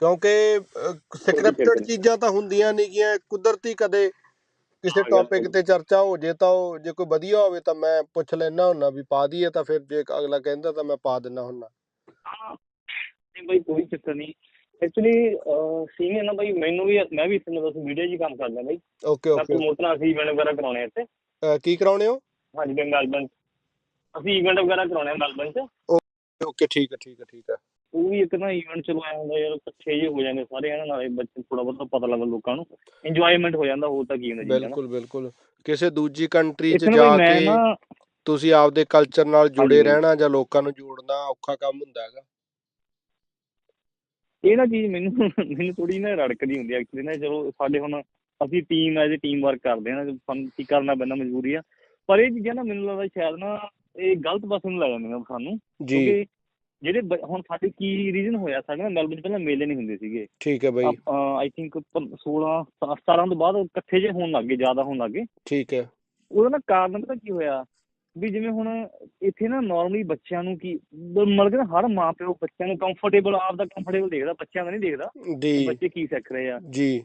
ਕਿਉਂਕਿ ਸਕ੍ਰਿਪਟਡ। ਚੀਜ਼ਾਂ ਤਾਂ ਹੁੰਦੀਆਂ ਨਹੀਂ ਗੀਆਂ ਕੁਦਰਤੀ ਕਦੇ ਕਿਸੇ ਟੌਪਿਕ ਤੇ ਚਰਚਾ ਹੋ ਜੇ ਤਾਂ ਉਹ ਜੇ ਕੋਈ ਵਧੀਆ ਹੋਵੇ ਤਾਂ ਮੈਂ ਪੁੱਛ ਲੈਣਾ ਹੁੰਨਾ ਵੀ ਪਾ ਦਈਏ ਤਾਂ ਫਿਰ ਜੇ ਅਗਲਾ ਕਹਿੰਦਾ ਤਾਂ ਮੈਂ ਪਾ ਦਿੰਦਾ ਹੁੰਨਾ। ਹਾਂ ਨਹੀਂ ਬਾਈ ਕੋਈ ਚੱਕਰ ਨਹੀਂ ਐਕਚੁਅਲੀ ਸੀਨ ਹੈ ਨਾ ਬਾਈ ਮੈਨੂੰ ਵੀ ਮੈਂ ਵੀ ਇਸ ਤਰ੍ਹਾਂ ਦਾ ਵੀਡੀਓ ਜੀ ਕੰਮ ਕਰਦਾ ਬਾਈ। Okay okay. ਪ੍ਰਮੋਟਰ ਅਸੀਂ ਇਵੈਂਟ ਵਗੈਰਾ ਕਰਾਉਣੇ ਆ ਇੱਥੇ। ਕੀ ਕਰਾਉਣੇ ਹੋ? ਹਾਂਜੀ ਮੈਂ ਮੈਲਬਨ। ਅਸੀਂ ਇਵੈਂਟ ਵਗੈਰਾ ਕਰਾਉਣੇ ਆ ਮੈਲਬਨ 'ਚ। ਓਕੇ ਠੀਕ ਹੈ ਠੀਕ ਹੈ ਠੀਕ ਹੈ। ਉਹ ਵੀ ਇੱਕ ਨਾ ਇਵੈਂਟ ਚਲੋ ਆਇਆ ਹੁੰਦਾ ਯਾਰ ਇਕੱਠੇ ਜਿਹੇ ਹੋ ਜਾਂਦੇ ਸਾਰੇ ਹਨਾ ਨਾਲੇ ਬੱਚੇ ਥੋੜਾ ਬਹੁਤਾ ਪਤਾ ਲੱਗਦਾ ਲੋਕਾਂ ਨੂੰ ਇੰਜੋਇਮੈਂਟ ਹੋ ਜਾਂਦਾ ਹੋਰ ਤਾਂ ਕੀ ਹੁੰਦਾ ਜੀ ਬਿਲਕੁਲ ਬਿਲਕੁਲ। ਕਿਸੇ ਦੂਜੀ ਕੰਟਰੀ 'ਚ ਜਾ ਕੇ ਤੁਸੀਂ ਆਪਦੇ ਕਲਚਰ ਨਾਲ ਜੁੜੇ। ਰਹਿਣਾ ਜਾਂ ਲੋਕਾਂ ਨੂੰ ਜੋੜਨਾ ਔਖਾ ਕੰਮ ਹੁੰਦਾ ਹੈਗਾ। ਇਹ ਨਾ ਚੀਜ਼ ਮੈਨੂੰ ਮੈਨੂੰ ਥੋੜੀ ਨਾ ਰੜਕਦੀ ਹੁੰਦੀ ਐਕਚੁਅਲੀ ਨਾ ਚਲੋ ਸਾਡੇ ਹੁਣ ਅਸੀਂ ਟੀਮ ਐਜ਼ ਟੀਮ ਵਰਕ ਕਰਦੇ ਹਾਂ ਨਾ ਸਾਨੂੰ ਕੀ ਕਰਨਾ ਪੈਂਦਾ ਮਜਬੂਰੀ ਆ। ਪਰ ਇਹ ਚੀਜ਼ਾਂ ਨਾ ਮੈਨੂੰ ਲੱਗਦਾ ਸ਼ਾਇਦ ਨਾ ਇਹ ਗਲਤ ਪਾਸੇ ਨੂੰ ਲੈ ਜਾਂਦੀਆਂ ਸਾਨੂੰ ਜੀ। ਕਿਉਂਕਿ ਜਿਹੜੇ ਹੁਣ ਸਾਡੇ ਕੀ ਰੀਜ਼ਨ ਹੋਇਆ ਸਾਡੇ ਨਾ ਮੈਲਬਨ ਪਹਿਲਾਂ ਮੇਲੇ ਨਹੀਂ ਹੁੰਦੇ ਸੀਗੇ। ਠੀਕ ਹੈ ਬਾਈ। ਆਈ ਥਿੰਕ 16 17 ਤੋਂ ਬਾਅਦ ਇਕੱਠੇ ਜੇ ਹੋਣ ਲੱਗੇ ਜ਼ਿਆਦਾ ਹੋਣ ਲੱਗੇ ਠੀਕ ਹੈ। ਉਹਦਾ ਨਾ ਕਾਰਨ ਪਤਾ ਕੀ ਹੋਇਆ? ਵੀ ਜਿਵੇਂ ਹੁਣ ਇੱਥੇ ਨਾ ਨਾਰਮਲੀ ਬੱਚਿਆਂ ਨੂੰ ਕੀ ਮਤਲਬ ਕਿ ਹਰ ਮਾਂ ਪਿਓ ਬੱਚਿਆਂ ਨੂੰ ਕੰਫਰਟੇਬਲ ਆਪਦਾ ਕੰਫਰਟੇਬਲ ਦੇਖਦਾ ਬੱਚਿਆਂ ਦਾ ਨਹੀਂ ਦੇਖਦਾ ਬੱਚੇ ਕੀ ਸਿੱਖ ਰਹੇ ਆ। ਜੀ।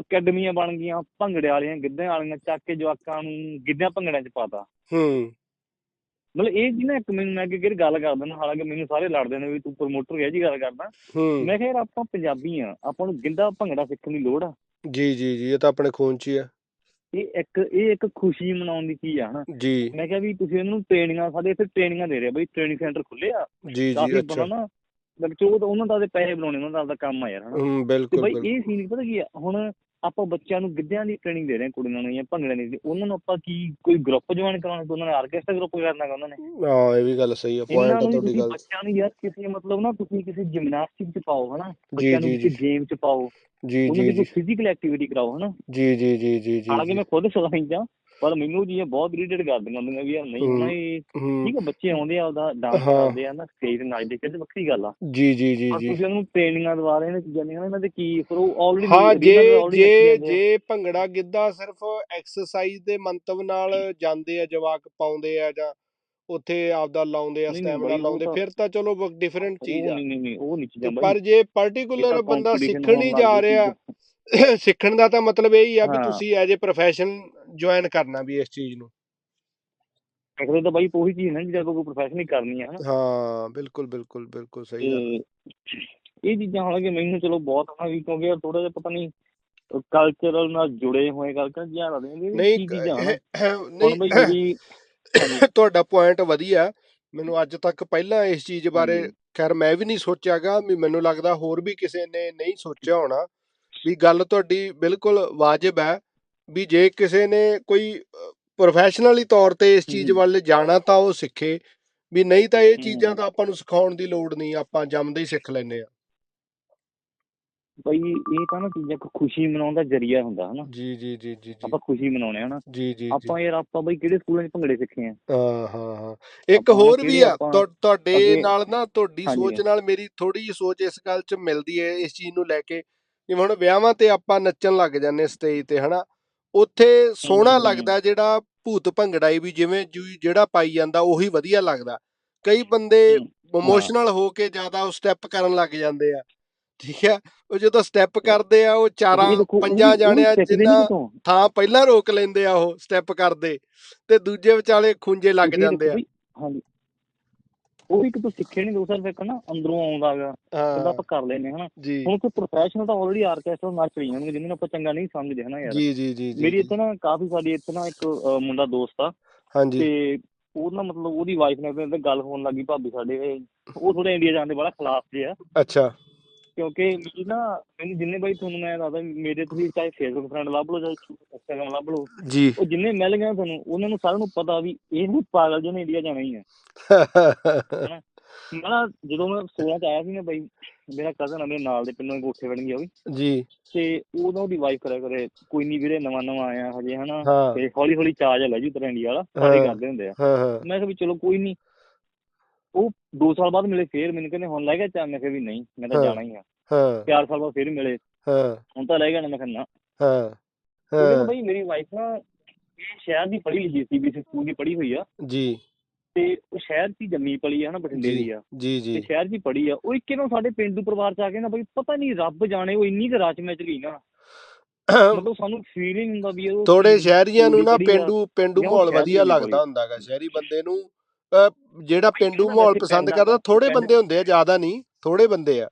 ਅਕੈਡਮੀਆਂ ਬਣ ਗਈਆਂ ਭੰਗੜੇ ਵਾਲੀਆਂ ਗਿੱਧਿਆਂ ਵਾਲੀਆਂ ਚੱਕ ਕੇ ਜਵਾਕਾਂ ਨੂੰ ਗਿੱਧਿਆਂ ਭੰਗੜਿਆਂ 'ਚ ਪਾਤਾ। ਹੂੰ। ਮਤਲਬ ਇਹ ਜੀ ਨਾ ਇੱਕ ਮੈਨੂੰ ਮੈਂ ਕਿ ਗੱਲ ਕਰਦਾ ਨਾ ਹਾਲਾਂਕਿ ਮੈਨੂੰ ਸਾਰੇ ਲੜਦੇ ਨੇ ਵੀ ਤੂੰ ਪ੍ਰਮੋਟਰ ਹੈ ਜੀ ਗੱਲ ਕਰਦਾ। ਮੈਂ ਕਿਹਾ ਯਾਰ ਆਪਾਂ ਪੰਜਾਬੀ ਆ ਆਪਾਂ ਨੂੰ ਗਿੱਧਾ ਭੰਗੜਾ ਸਿੱਖਣ ਦੀ ਲੋੜ ਆ। ਜੀ ਜੀ ਜੀ ਇਹ ਤਾਂ ਆਪਣੇ ਖੂਨ 'ਚ ਹੀ ਹੈ ਇਹ ਇੱਕ ਇਹ ਇੱਕ ਖੁਸ਼ੀ ਮਨਾਉਣ ਦੀ ਚੀਜ਼ ਆ ਹਨਾ। ਜੀ। ਮੈਂ ਕਿਹਾ ਵੀ ਤੁਸੀਂ ਇਹਨਾਂ ਟ੍ਰੇਨਿੰਗਾਂ ਸਾਡੇ ਇੱਥੇ ਟ੍ਰੇਨਿੰਗਾਂ ਦੇ ਰਹੇ ਆ ਬਈ ਟ੍ਰੇਨਿੰਗ ਸੈਂਟਰ ਖੁੱਲੇ ਆ। ਜੀ ਜੀ ਅੱਛਾ। ਨਾ ਲੱਗ ਉਹ ਤਾਂ ਉਹਨਾਂ ਦਾ ਤੇ ਪੈਸੇ ਬਣਾਉਣੇ ਉਹਨਾਂ ਦਾ ਕੰਮ ਆ ਯਾਰ ਹਨਾ। ਬਿਲਕੁਲ ਬਾਈ ਇਹ ਸੀਨ ਪਤਾ ਕੀ ਆ ਹੁਣ ਆਪਾਂ ਬੱਚਿਆਂ ਨੂੰ ਗਿੱਧਿਆਂ ਦੀ ਟ੍ਰੇਨਿੰਗ ਦੇ ਰਹੇ ਹਾਂ ਕੁੜੀਆਂ ਨੂੰ ਜਾਂ ਭੰਗੜੇ ਦੀ। ਉਹਨਾਂ ਨੂੰ ਆਪਾਂ ਕੀ ਕੋਈ ਗਰੁੱਪ ਜੁਆਇਨ ਕਰਾਉਣਾ ਤੇ ਉਹਨਾਂ ਨੇ ਆਰਕੈਸਟਰਾ ਗਰੁੱਪ ਕਰਨਾ ਉਹਨਾਂ ਨੇ? ਹਾਂ ਇਹ ਵੀ ਗੱਲ ਸਹੀ ਹੈ ਪੁਆਇੰਟ ਵੀ ਤੁਹਾਡੀ ਗੱਲ। ਬੱਚਿਆਂ ਨੂੰ ਯਾਰ ਕਿਸੇ ਮਤਲਬ ਨਾ ਤੁਸੀਂ ਕਿਸੇ ਜਿਮਨਾਸਟਿਕ ਚ ਪਾਓ ਹਨਾ? ਬੱਚਿਆਂ ਨੂੰ ਕਿਸੇ। ਗੇਮ ਚ ਪਾਓ। ਜੀ ਜੀ ਜੀ। ਫਿਜ਼ੀਕਲ ਐਕਟੀਵਿਟੀ ਕਰਾਓ ਹਨਾ? ਜੀ ਜੀ ਜੀ ਜੀ ਜੀ ਹਾਲਾਂਕਿ। ਮੈਂ ਖੁਦ ਸਲਾਈ ਜਾਂ ਪਰ ਮੈਨੂੰ ਉਹ ਚੀਜ਼ਾਂ ਬਹੁਤ ਇਰੀਟੇਟ ਕਰਦੀਆਂ ਹੁੰਦੀਆਂ ਵੀ ਯਾਰ ਨਹੀਂ ਇਹ ਹੂੰ। ਠੀਕ ਹੈ ਬੱਚੇ ਆਉਂਦੇ ਆ ਉਹਦਾ ਡਾਂਸ। ਕਰਦੇ ਆ ਨਾ ਸਟੇਜ ਤੇ ਨੱਚਦੇ ਖੇਡਦੇ ਵੱਖਰੀ ਗੱਲ ਆ। ਜੀ ਜੀ ਜੀ ਜੀ। ਤੁਸੀਂ ਉਹਨਾਂ ਨੂੰ ਟ੍ਰੇਨਿੰਗਾਂ ਦਵਾ ਰਹੇ ਨੇ ਚੀਜ਼ਾਂ ਦੀਆਂ ਇਹਨਾਂ ਦੇ ਕੀ ਫਿਰ ਉਹ ਆਲਰੇਡੀ ਹਾਂ ਜੇ ਜੇ ਜੇ ਭੰਗੜਾ ਗਿੱਧਾ ਸਿਰਫ ਐਕਸਰਸਾਈਜ਼ ਦੇ ਮੰਤਵ ਨਾਲ ਜਾਂਦੇ ਆ ਜਵਾਕ ਪਾਉਂਦੇ ਆ ਜਾਂ ਉੱਥੇ ਆਪਦਾ ਲਾਉਂਦੇ ਆ ਸਟੈਮਿਨਾ ਲਾਉਂਦੇ ਫਿਰ ਤਾਂ ਚਲੋ ਡਿਫਰੈਂਟ ਚੀਜ਼ ਆ। ਨਹੀਂ ਨਹੀਂ ਉਹ ਨਹੀਂ ਚੀਜ਼ਾਂ ਪਰ ਜੇ ਪਾਰਟਿਕੂਲਰ ਇਹ ਬੰਦਾ ਸਿੱਖਣ ਹੀ ਜਾ ਰਿਹਾ ਸਿੱਖਣ ਦਾ ਤਾਂ ਮਤਲਬ ਇਹ ਹੀ ਆ ਵੀ ਹਾਂ। ਤੁਸੀਂ ਐਜ ਅ ਪ੍ਰੋਫੈਸ਼ਨ ਜੁਆਇਨ ਕਰਨਾ ਵੀ ਇਸ ਚੀਜ਼ ਨੂੰ। ਅਗਲੇ ਤਾਂ ਬਾਈ ਉਹੀ ਚੀਜ਼ ਨਾ ਜਿਹੜਾ ਕੋਈ ਪ੍ਰੋਫੈਸ਼ਨ ਹੀ ਕਰਨੀ ਹੈ ਹਨਾ ਹਾਂ ਬਿਲਕੁਲ ਬਿਲਕੁਲ ਬਿਲਕੁਲ ਸਹੀ ਗੱਲ ਤੇ ਇਹ ਚੀਜ਼ਾਂ ਹਾਲਾਂਕਿ ਮੈਨੂੰ ਚਲੋ ਬਹੁਤ ਹਨਾ ਵੀ ਕਿਉਂਕਿ ਯਾਰ ਥੋੜਾ ਜਿਹਾ ਪਤਾ ਨਹੀਂ ਕਲਚਰਲ ਨਾਲ ਜੁੜੇ ਹੋਏ ਕਰਕੇ ਜ਼ਿਆਦਾ ਲੱਗਦੇ ਨੇ ਵੀ ਨਹੀਂ ਕੀ ਚੀਜ਼ਾਂ ਹਨਾ। ਹੁਣ ਬਈ ਨਹੀਂ ਜਿਹੜੀ ਤੁਹਾਡਾ ਪੁਆਇੰਟ ਵਧੀਆ। ਮੈਨੂੰ ਅੱਜ ਤੱਕ ਪਹਿਲਾਂ ਇਸ ਚੀਜ਼ ਬਾਰੇ ਹਾਂਜੀ। ਖੈਰ ਮੈਂ ਵੀ ਨਹੀਂ ਸੋਚਿਆਗਾ ਵੀ ਮੈਨੂੰ ਲੱਗਦਾ ਹੋਰ ਵੀ ਕਿਸੇ ਨੇ ਨਹੀਂ ਸੋਚਿਆ ਹੋਣਾ। ਵੀ ਗੱਲ ਤੁਹਾਡੀ ਬਿਲਕੁਲ ਵਾਜਬ ਹੈ ਵੀ ਜੇ ਕਿਸੇ ਨੇ ਕੋਈ ਪ੍ਰੋਫੈਸ਼ਨਲੀ ਤੌਰ ਤੇ ਇਸ ਚੀਜ਼। ਵੱਲ ਜਾਣਾ ਤਾਂ ਉਹ ਸਿੱਖੇ ਵੀ ਨਹੀਂ ਤਾਂ ਇਹ ਚੀਜ਼ਾਂ। ਤਾਂ ਆਪਾਂ ਨੂੰ ਸਿਖਾਉਣ ਦੀ ਲੋੜ ਨਹੀਂ ਆਪਾਂ ਜੰਮਦੇ ਹੀ ਸਿੱਖ ਲੈਂਦੇ ਆ ਬਈ ਇਹ ਤਾਂ ਨਾ ਚੀਜ਼ਾਂ ਇੱਕ ਖੁਸ਼ੀ ਮਨਾਉਣ ਦਾ ਜ਼ਰੀਆ ਹੁੰਦਾ ਹਨਾ। ਜੀ ਜੀ ਜੀ ਜੀ ਜੀ। ਆਪਾਂ ਖੁਸ਼ੀ ਮਨਾਉਣੇ ਹਨਾ। ਜੀ ਜੀ ਜੀ। ਆਪਾਂ ਯਾਰ ਆਪਾਂ ਬਈ ਕਿਹੜੇ ਸਕੂਲਾਂ 'ਚ ਭੰਗੜੇ ਸਿੱਖੇ ਆ? ਹਾਂ ਹਾਂ ਹਾਂ। ਇੱਕ ਹੋਰ ਵੀ ਆ ਤੁਹਾਡੇ ਨਾਲ ਨਾ ਤੁਹਾਡੀ। ਸੋਚ ਨਾਲ ਮੇਰੀ ਥੋੜੀ ਜਿਹੀ ਸੋਚ ਇਸ ਗੱਲ 'ਚ ਮਿਲਦੀ ਹੈ ਇਸ ਚੀਜ਼ ਨੂੰ ਲੈ ਕੇ। ਜਿਵੇਂ ਹੁਣ ਵਿਆਹਾਂ ਤੇ ਆਪਾਂ ਨੱਚਣ ਲੱਗ ਜਾਂਦੇ ਸਟੇਜ ਤੇ ਹਨਾ? ਉੱਥੇ ਸੋਹਣਾ। ਲੱਗਦਾ ਜਿਹੜਾ ਭੂਤ ਭੰਗੜਾ ਈ ਵੀ ਜਿਵੇਂ ਜਿਹੜਾ ਪਾਈ ਜਾਂਦਾ ਉਹੀ ਵਧੀਆ ਲੱਗਦਾ। ਕਈ ਬੰਦੇ ਇਮੋਸ਼ਨਲ ਹੋ। ਕੇ ਜ਼ਿਆਦਾ ਉਹ ਸਟੈਪ ਕਰਨ ਲੱਗ ਜਾਂਦੇ ਆ ਠੀਕ ਹੈ? ਉਹ ਜਦੋਂ ਸਟੈਪ ਕਰਦੇ ਆ ਉਹ ਚਾਰਾਂ ਪੰਜਾਂ ਜਾਣਿਆਂ ਜਿੰਨਾ। ਥਾਂ ਪਹਿਲਾਂ ਰੋਕ ਲੈਂਦੇ ਆ ਉਹ ਸਟੈਪ ਕਰਦੇ ਤੇ ਦੂਜੇ ਵਿਚਾਲੇ ਖੁੰਝੇ ਲੱਗ ਜਾਂਦੇ ਆ। ਹਾਂਜੀ। ਉਹ ਵੀ ਕਿਤੋਂ ਸਿੱਖੇ ਨਹੀਂ ਦੋ ਸਾਲ ਫਿਰ ਨਾ ਅੰਦਰੋਂ ਆਉਂਦਾ ਹੈਗਾ ਹਾਂ। ਆਪਾਂ ਕਰ ਲੈਨੇ ਹਨਾ। ਹੁਣ ਕੋਈ ਪ੍ਰੋਫੈਸ਼ਨਲ ਤਾਂ ਆਲਰੇਡੀ ਆਰਕੈਸਟਰਾ ਨੱਚ ਰਹੀ ਹੋਣਗੇ ਜਿਹਨਾਂ ਨੂੰ ਆਪਾਂ ਚੰਗਾ ਨਹੀਂ ਸਮਝਦੇ ਹਨਾ ਯਾਰ। ਜੀ ਜੀ ਜੀ ਮੇਰੀ। ਇੱਥੇ ਨਾ ਕਾਫੀ ਸਾਡੀ ਇੱਥੇ ਨਾ ਇੱਕ ਮੁੰਡਾ ਦੋਸਤ ਆ। ਹਾਂਜੀ। ਤੇ ਉਹ ਨਾ ਮਤਲਬ ਉਹਦੀ ਵਾਈਫ ਨਾਲ ਤੇ ਗੱਲ ਹੋਣ ਲੱਗੀ ਭਾਬੀ ਸਾਡੇ। ਉਹ ਥੋੜਾ ਇੰਡੀਆ ਜਾਣ ਦੇ ਬੜਾ ਖਿਲਾਫ ਜੇ ਆ। ਅੱਛਾ। ਕਿਉਂਕਿ ਮੇਰੀ ਨਾ ਮੈਨੂੰ ਜਿੰਨੇ ਬਾਈ ਤੁਹਾਨੂੰ ਮੈਂ ਦੱਸਦਾ ਮੇਰੇ ਤੁਸੀਂ ਚਾਹੇ ਫੇਸਬੁੱਕ ਫਰੈਂਡ ਲੱਭ ਲਓ ਚਾਹੇ ਇੰਸਟਾਗ੍ਰਾਮ ਲੱਭ ਲਓ ਜੀ। ਉਹ ਜਿੰਨੇ ਮਿਲ ਗਏ ਤੁਹਾਨੂੰ ਉਹਨਾਂ ਨੂੰ ਸਾਰਿਆਂ ਨੂੰ ਪਤਾ ਵੀ ਇਹ ਨਹੀਂ ਪਾਗਲ ਜਿਹਨੇ ਇੰਡੀਆ ਜਾਣਾ ਹੀ ਆ। ਮੈਂ ਜਦੋਂ ਮੈਂ 16 ਚ ਆਇਆ ਸੀ ਨਾ ਬਾਈ ਮੇਰਾ ਕਜ਼ਨ ਆ ਮੇਰੇ ਨਾਲ ਦੇ ਪਿੰਡੋਂ ਹੀ ਕੋਠੇ ਬਣ ਗਿਆ ਉਹ ਵੀ। ਜੀ। ਤੇ ਉਦੋਂ ਉਹਦੀ ਵਾਈਫ ਕਰਿਆ ਕਰੇ ਕੋਈ ਨਹੀਂ ਵੀਰੇ ਨਵਾਂ ਨਵਾਂ ਆਇਆ ਹਜੇ ਹਨਾ? ਹਾਂ। ਤੇ ਹੌਲੀ ਹੌਲੀ ਚਾਰਜ ਲੈ ਜੂ ਤੇਰਾ ਇੰਡੀਆ ਵਾਲਾ ਸਾਰੇ ਹਾਂ। ਕਰਦੇ ਹੁੰਦੇ ਆ। ਹਾਂ ਹਾਂ। ਮੈਂ ਕਿਹਾ ਵੀ ਚਲੋ ਕੋਈ ਨਹੀਂ ਉਹ 2 ਸਾਲ ਬਾਅਦ ਮਿਲੇ ਫੇਰ ਮੈਨੂੰ ਕਹਿੰਦੇ ਹੁਣ ਲੈ ਗਿਆ ਚਾ ਮੈਂ ਕਿਹਾ ਵੀ ਨਹੀਂ ਮੈਂ ਤਾਂ। ਜਾਣਾ ਹੀ ਆ। ਹਾਂ। 4 ਸਾਲ ਬਾਅਦ ਫੇਰ ਮਿਲੇ। ਹਾਂ। ਹੁਣ ਤਾਂ ਲੈ ਗਿਆ ਨਾ ਮੈਂ ਕਿਹਾ ਨਾ। ਹਾਂ। ਹਾਂ। ਬਈ ਮੇਰੀ ਵਾਈਫ ਨਾ ਇਹ ਸ਼ਹਿਰ ਦੀ ਪੜ੍ਹੀ ਲਿਖੀ ਸੀ ਬੀਸੀ ਸਕੂਲ ਦੀ ਪੜ੍ਹੀ ਹੋਈ ਆ। ਜੀ। ਤੇ ਉਹ ਸ਼ਹਿਰ ਹੀ ਜੰਮੀ ਪਲੀ ਆ ਨਾ ਬਠਿੰਡੇ। ਦੀ ਆ। ਜੀ ਤੇ ਜੀ ਸ਼ਹਿਰ 'ਚ ਹੀ ਪੜੀ ਆ। ਉਹ ਇੱਕੇ ਨੂੰ ਸਾਡੇ ਪਿੰਡੂ ਪਰਿਵਾਰ 'ਚ ਆ ਕੇ ਨਾ ਬਈ ਪਤਾ ਨਹੀਂ ਰੱਬ ਜਾਣੇ ਉਹ ਇੰਨੀ ਕੁ ਰਾਚ ਮੈਂ ਚਲੀ ਨਾ। ਮਤਲਬ ਸਾਨੂੰ ਫੀਲਿੰਗ ਹੁੰਦਾ ਵੀ ਉਹ ਥੋੜੇ ਸ਼ਹਿਰੀਆਂ ਨੂੰ ਨਾ ਪਿੰਡੂ ਪਿੰਡੂ ਮਾਹੌਲ ਸ਼ਹਿਰ ਵਧੀਆ ਦੀ ਲੱਗਦਾ। ਹੁੰਦਾਗਾ ਸ਼ਹਿਰੀ ਬੰਦੇ ਨੂੰ ਜਿਹੜਾ ਪਿੰਡੂ ਮਾਹੌਲ ਪਸੰਦ ਕਰਦਾ ਥੋੜੇ ਬੰਦੇ ਹੁੰਦੇ ਆ ਜ਼ਿਆਦਾ ਨਹੀਂ ਥੋੜੇ ਬੰਦੇ ਆ।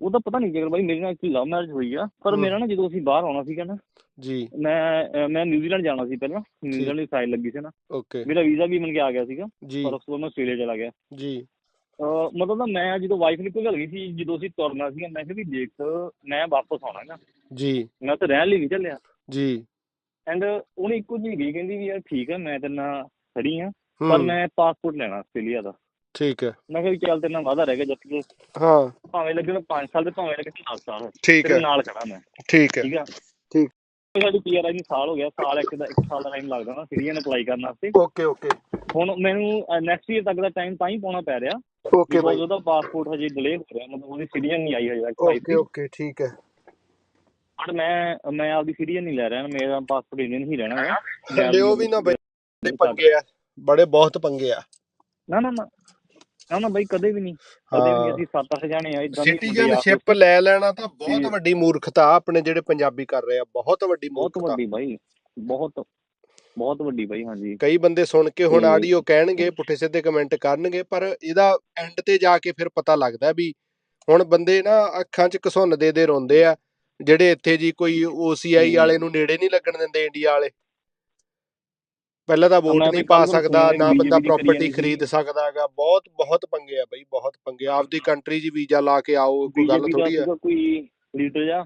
ਉਹ ਤਾਂ ਪਤਾ ਨਹੀਂ ਜੇਕਰ ਬਾਈ ਮੇਰੇ ਨਾਲ ਇੱਕ ਲਵ ਮੈਰਿਜ ਹੋਈ ਆ ਪਰ ਹੂੰ। ਮੇਰਾ ਨਾ ਜਦੋਂ ਅਸੀਂ ਬਾਹਰ ਆਉਣਾ ਸੀਗਾ ਨਾ ਜੀ। ਮੈਂ ਮੈਂ ਨਿਊਜ਼ੀਲੈਂਡ ਜਾਣਾ ਸੀ ਪਹਿਲਾਂ ਨਿਊਜ਼ੀਲੈਂਡ ਦੀ ਸਾਈਲ ਲੱਗੀ ਸੀ ਨਾ। ਓਕੇ। ਮੇਰਾ ਵੀਜ਼ਾ ਵੀ ਮਿਲ ਕੇ ਆ ਗਿਆ ਸੀਗਾ ਪਰ ਉਸ ਤੋਂ ਮੈਂ ਆਸਟ੍ਰੇਲੀਆ ਚਲਾ ਗਿਆ। ਜੀ। ਮਤਲਬ ਨਾ ਮੈਂ ਜਦੋਂ ਵਾਈਫ ਨੇ ਕੋਈ ਗੱਲ ਗਈ ਸੀ ਜਦੋਂ ਅਸੀਂ ਤੁਰਨਾ ਸੀਗਾ ਮੈਂ ਕਿਹਾ ਵੀ ਦੇਖ ਮੈਂ ਵਾਪਸ ਆਉਣਾ ਨਾ। ਜੀ। ਮੈਂ ਤਾਂ ਰਹਿਣ ਲਈ ਨਹੀਂ ਚੱਲਿਆ। ਜੀ। ਐਂਡ ਉਹਨੇ ਇੱਕੋ ਜਿਹੀ ਗਈ ਕਹਿੰਦੀ ਵੀ ਯਾਰ ਠੀਕ ਹੈ ਮੈਂ ਤੇਰੇ ਨਾਲ ਖੜੀ ਆ ਪਰ ਹੂੰ ਮੈਂ ਪਾਸਪੋਰਟ ਲੈਣਾ ਆਸਟ੍ਰੇਲੀਆ ਦਾ। ਠੀਕ ਹੈ। ਮੈਂ ਕਿਹਾ ਵੀ ਚੱਲ ਤੇਰੇ ਨਾਲ ਵਾਦਾ ਰਹਿ ਗਿਆ ਜਦ ਤੱਕ। ਹਾਂ। ਭਾਵੇਂ ਲੱਗੇ 5 ਸਾਲ ਤੇ ਭਾਵੇਂ ਲੱਗੇ 10 ਸਾਲ। ਠੀਕ ਹੈ। ਨਾਲ ਖੜਾ ਮੈਂ। ਠੀਕ ਹੈ। ਠੀਕ ਆ? ਠੀਕ। ਸਾਡੀ ਪੀਆਰ ਆਈ ਸਾਲ ਹੋ ਗਿਆ ਸਾਲ ਇੱਕ ਦਾ ਇੱਕ ਸਾਲ ਦਾ ਟਾਈਮ ਲੱਗਦਾ ਨਾ ਸਿਟੀਜ਼ਨ ਅਪਲਾਈ ਕਰਨ ਵਾਸਤੇ। ਓਕੇ ਓਕੇ ਹੁਣ ਮੈਨੂੰ ਨੈਕਸਟ ਈਅਰ ਤੱਕ ਦਾ ਟਾਈਮ ਤਾਂ ਹੀ ਪਾਉਣਾ ਪੈ ਰਿਹਾ। ਓਕੇ ਬਾਈ। ਉਹਦਾ ਪਾਸਪੋਰਟ ਹਜੇ ਡਿਲੇ ਹੋ ਰਿਹਾ ਮਤਲਬ ਉਹਦੀ ਸਿਟੀਜ਼ਨ ਨਹੀਂ ਆਈ ਹਜੇ ਓਕੇ ਤੱਕ ਓਕੇ ਠੀਕ ਹੈ। ਪਰ ਮੈਂ ਮੈਂ ਆਪਦੀ ਸਿਟੀਜ਼ਨ ਨਹੀਂ ਲੈ ਰਿਹਾ ਮੇਰਾ ਪਾਸਪੋਰਟ ਇੰਡੀਅਨ ਹੀ ਰਹਿਣਾ ਹੈ ਲਿਓ ਵੀ ਨਾ ਬਈ ਬੜੇ ਪੰਗੇ ਆ ਬੜੇ ਬਹੁਤ ਪੰਗੇ ਆ। ਨਾ ਨਾ ਨਾ। ਨਾ ਨਾ ਬਾਈ ਕਦੇ ਵੀ ਨਹੀਂ। ਕਦੇ ਵੀ ਅਸੀਂ ਸੱਤ ਅੱਠ ਜਾਣੇ ਆ ਇਦਾਂ ਸਿਟੀਜ਼ਨਸ਼ਿਪ ਲੈ ਲੈਣਾ ਤਾਂ ਬਹੁਤ। ਵੱਡੀ ਮੂਰਖਤਾ ਆਪਣੇ ਜਿਹੜੇ ਪੰਜਾਬੀ ਕਰ ਰਹੇ ਆ ਬਹੁਤ ਵੱਡੀ ਬਹੁਤ ਵੱਡੀ ਬਾਈ ਬਹੁਤ ਬਹੁਤ ਵੱਡੀ ਬਾਈ ਹਾਂਜੀ। ਕਈ ਬੰਦੇ ਸੁਣ ਕੇ ਹੁਣ ਆਡੀਓ ਕਹਿਣਗੇ ਪੁੱਠੇ ਸਿੱਧੇ ਕਮੈਂਟ ਕਰਨਗੇ ਪਰ ਇਹਦਾ ਐਂਡ ਤੇ ਜਾ ਕੇ ਫਿਰ ਪਤਾ ਲੱਗਦਾ ਵੀ ਹੁਣ ਬੰਦੇ ਨਾ ਅੱਖਾਂ 'ਚ ਘਸੁੰਨ ਦੇ ਦੇ ਰੋਂਦੇ ਆ। ਜਿਹੜੇ ਇੱਥੇ ਜੀ ਕੋਈ ਹੂੰ। ਵਾਲੇ ਨੂੰ ਨੇੜੇ ਨਹੀਂ ਲੱਗਣ ਦਿੰਦੇ ਇੰਡੀਆ ਵਾਲੇ। ਪਹਿਲਾਂ ਤਾਂ ਵੋਟ ਨਹੀਂ ਪਾ ਸਕਦਾ ਨਾ ਬੰਦਾ ਦੀ ਪ੍ਰਾਪਰਟੀ। ਖਰੀਦ ਸਕਦਾ ਹੈਗਾ। ਬਹੁਤ ਬਹੁਤ ਪੰਗੇ ਆ ਬਈ ਬਹੁਤ ਪੰਗੇ ਆ। ਆਪਦੀ ਕੰਟਰੀ 'ਚ ਵੀਜ਼ਾ ਲਾ ਕੇ ਆਓ ਕੋਈ ਗੱਲ ਦਾ ਥੋੜੀ ਆ ਕੋਈ ਲੀਡਰ ਜਾ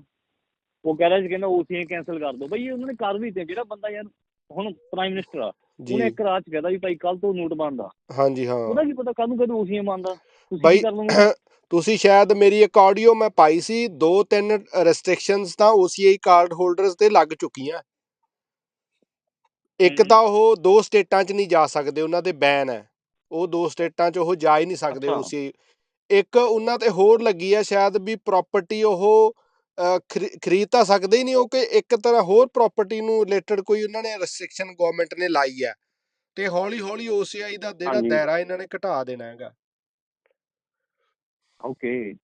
ਉਹ ਕਹਿ ਰਿਹਾ ਸੀ ਕਹਿੰਦਾ OCI ਕੈਨਸਲ ਕਰ ਦਿਓ ਬਈ ਉਹਨਾਂ ਨੇ ਕਰ ਵੀ ਤੇ ਜਿਹੜਾ ਬੰਦਾ ਯਾਰ ਹੁਣ ਪ੍ਰਾਈਮ ਮਿਨਿਸਟਰ ਆ ਉਹਨੇ ਇੱਕ ਰਾਤ ਚ ਕਹਿਦਾ ਵੀ ਭਾਈ ਕੱਲ ਤੋਂ ਨੋਟ ਬੰਦਾ ਹਾਂਜੀ ਹਾਂ। ਉਹਦਾ ਕੀ ਪਤਾ ਕੱਲ ਨੂੰ ਕਦੋਂ OCI ਮੰਨਦਾ ਤੁਸੀਂ ਕਰ ਲਓਗੇ? ਤੁਸੀਂ ਸ਼ਾਇਦ ਮੇਰੀ ਇੱਕ ਆਡੀਓ ਮੈਂ ਪਾਈ ਸੀ ਦੋ ਤਿੰਨ ਰੈਸਟ੍ਰਿਕਸ਼ਨਸ ਤਾਂ OCI ਕਾਰਡ ਹੋਲਡਰਸ ਤੇ ਲੱਗ ਚੁੱਕੀਆਂ ਇੱਕ। ਤਾਂ ਉਹ ਦੋ ਸਟੇਟਾਂ 'ਚ ਨਹੀਂ ਜਾ ਸਕਦੇ ਉਹਨਾਂ ਦੇ ਬੈਨ ਹੈ ਉਹ ਦੋ ਸਟੇਟਾਂ 'ਚ ਉਹ ਜਾ ਹੀ ਨਹੀਂ ਸਕਦੇ। OCI ਇੱਕ ਉਹਨਾਂ ਤੇ ਹੋਰ ਲੱਗੀ ਆ ਸ਼ਾਇਦ ਵੀ ਪ੍ਰਾਪਰਟੀ ਉਹ ਖਰੀਦ ਤਾਂ ਸਕਦੇ ਹੀ ਨਹੀਂ ਉਹ ਕਿ ਇੱਕ ਤਰ੍ਹਾਂ ਹੋਰ ਪ੍ਰਾਪਰਟੀ ਨੂੰ ਰਿਲੇਟਡ ਕੋਈ ਉਹਨਾਂ ਨੇ ਰੈਸਟ੍ਰਿਕਸ਼ਨ ਗਵਰਨਮੈਂਟ ਨੇ ਲਾਈ ਹੈ ਤੇ ਹੌਲੀ ਹੌਲੀ OCI ਦਾ ਜਿਹੜਾ। ਦਾਇਰਾ ਇਹਨਾਂ ਨੇ ਘਟਾ ਦੇਣਾ ਹੈਗਾ ਓਕੇ